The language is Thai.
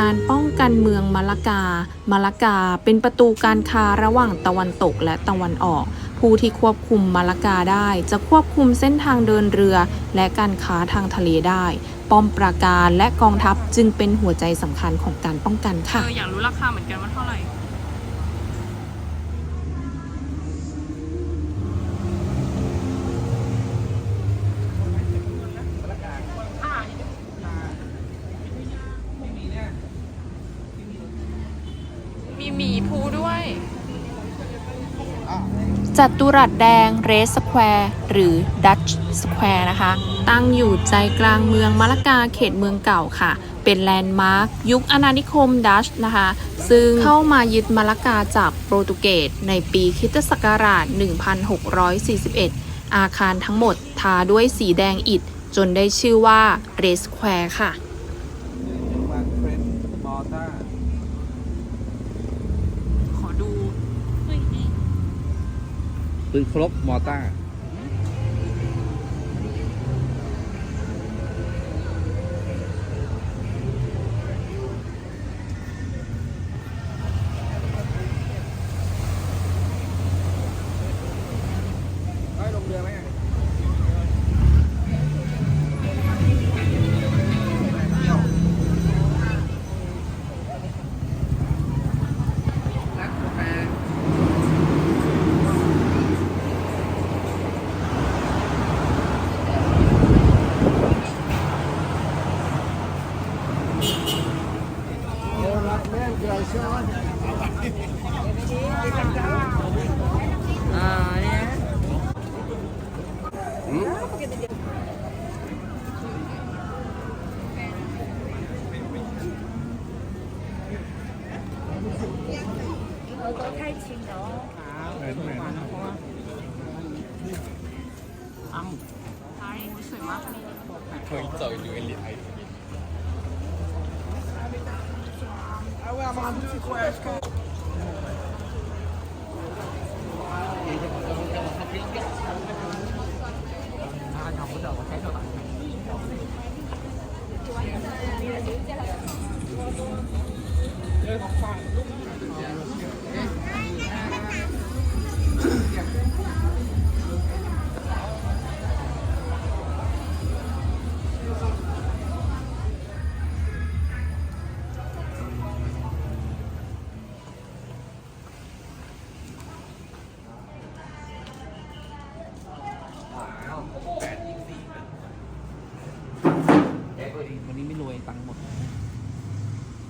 การป้องกันเมืองมาลากา มาลากาเป็นประตูการค้าระหว่างตะวันตกและตะวันออก ผู้ที่ควบคุมมาลากาได้ จะควบคุมเส้นทางเดินเรือ และการค้าทางทะเลได้ ป้อมปราการและกองทัพจึงเป็นหัวใจสำคัญของการป้องกันค่ะออยากรู้ราคาเหมือนกันว่าเท่าไหร่ มี หมีภูด้วย จัตุรัสแดงเรสสแควร์หรือดัชสแควร์นะคะ ตั้งอยู่ใจกลางเมืองมะละกาเขตเมืองเก่าค่ะ เป็นแลนด์มาร์คยุคอาณานิคมดัชนะคะ ซึ่งเข้ามายึดมะละกาจากโปรตุเกสในปีคิตศักราช 1641 อาคารทั้งหมดทาด้วยสีแดงอิฐจนได้ชื่อว่าเรสแควร์ค่ะ วันเฟรนมอต้า ขอดู เฮ้ยนี่ ปืนครบมอต้า อ่าเนี่ยเห มือน